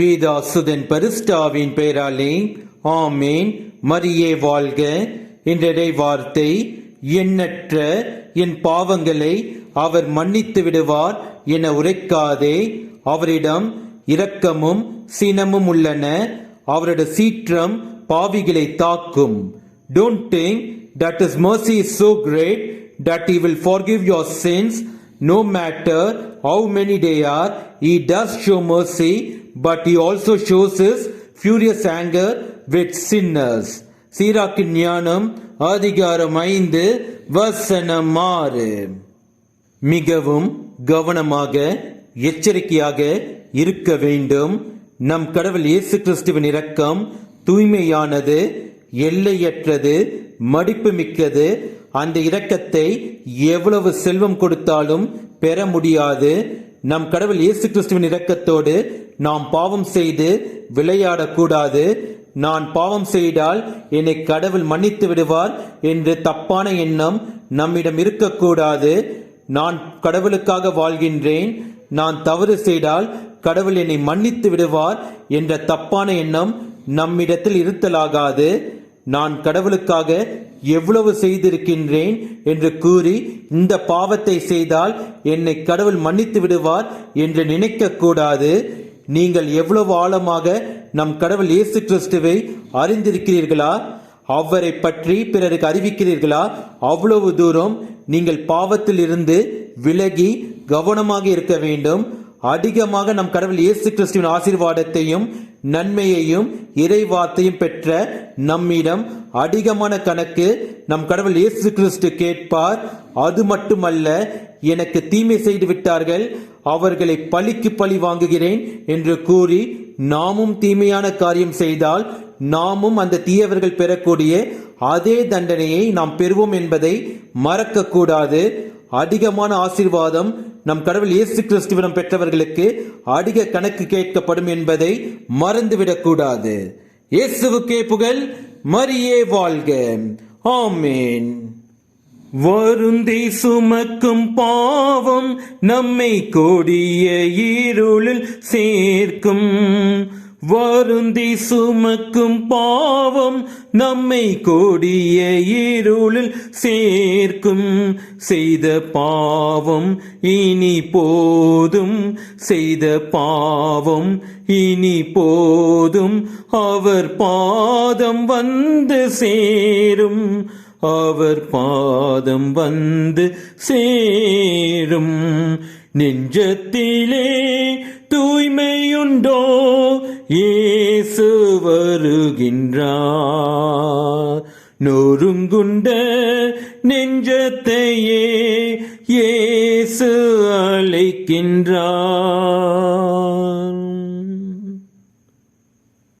பீதாசுதன் பரிஸ்டாவின் பெயராலே ஆமேன். மரியே வாழ்க. என்றடை வார்த்தை எண்ணற்ற என் பாவங்களை அவர் மன்னித்து விடுவார் என உரைக்காதே. அவரிடம் இரக்கமும் சினமும் உள்ளன. அவரது சீற்றம் பாவிகளை தாக்கும். Don't think that is mercy is so great that he will forgive your sins. No matter how many they are he does show mercy but he also shows his furious anger with sinners. சீராக்கின் ஞானம் அதிகாரம் ஐந்து வசனம் ஆறு மிகவும் கவனமாக எச்சரிக்கையாக இருக்க வேண்டும். நம் கடவுள் இயேசு கிறிஸ்துவின் இரக்கம் தூய்மையானது எல்லையற்றது மடிப்பு மிக்கது அந்த இரக்கத்தை எவ்வளவு செல்வம் கொடுத்தாலும் பெற முடியாது. நம் கடவுள் இயேசு கிறிஸ்துவின் இரக்கத்தோடு நாம் பாவம் செய்து விளையாடக்கூடாது. நான் பாவம் செய்தால் என்னை கடவுள் மன்னித்து விடுவார் என்று தப்பான எண்ணம் நம்மிடம் இருக்கக்கூடாது. நான் கடவுளுக்காக வாழ்கின்றேன். நான் தவறு செய்தால் கடவுள் என்னை மன்னித்து விடுவார் என்ற தப்பான எண்ணம் நம்மிடத்தில் இருத்தலாகாது. நான் கடவுளுக்காக எவ்வளவு செய்திருக்கின்றேன் என்று கூறி இந்த பாவத்தை செய்தால் என்னை கடவுள் மன்னித்து விடுவார் என்று நினைக்க கூடாது நீங்கள் எவ்வளவு ஆழமாக நம் கடவுள் இயேசு கிறிஸ்துவை அறிந்திருக்கிறீர்களா? அவரை பற்றி பிறருக்கு அறிவிக்கிறீர்களா? அவ்வளவு தூரம் நீங்கள் பாவத்தில் இருந்து விலகி கவனமாக இருக்க வேண்டும். அதிகமாக நம் கடவுள் இயேசு கிறிஸ்துவின் ஆசீர்வாதத்தையும் நன்மையையும் இறைவாத்தையும் பெற்ற நம்மிடம் அதிகமான கணக்கு நம் கடவுள் இயேசு கிறிஸ்து கேட்பார். அது மட்டுமல்ல எனக்கு தீமை செய்து விட்டார்கள் அவர்களை பழிக்கு பழி வாங்குகிறேன் என்று கூறி நாமும் தீமையான காரியம் செய்தால் நாமும் அந்த தீயவர்கள் பெறக்கூடிய அதே தண்டனையை நாம் பெறுவோம் என்பதை மறக்கக்கூடாது. அதிகமான ஆசீர்வாதம் நம் கடவுள் இயேசு கிறிஸ்துவிடம் பெற்றவர்களுக்கு அதிக கணக்கு கேட்கப்படும் என்பதை மறந்துவிடக்கூடாது. இயேசுவுக்கே புகழ் மரியே வாழ்க. ஆமேன். வருந்தி சுமக்கும் பாவம் நம்மை கொடிய இருளில் சேர்க்கும். வருந்தி சுமக்கும் பாவம் நம்மை கொடிய இருளில் சேர்க்கும். செய்த பாவம் இனி போதும். செய்த பாவம் இனி போதும். அவர் பாதம் வந்து சேரும். அவர் பாதம் வந்து சேரும். நெஞ்சத்திலே தூய்மையுண்டோ? இயேசு வருகின்றார். நொறுங்குண்ட நெஞ்சத்தையே இயேசு அழைக்கின்றார்.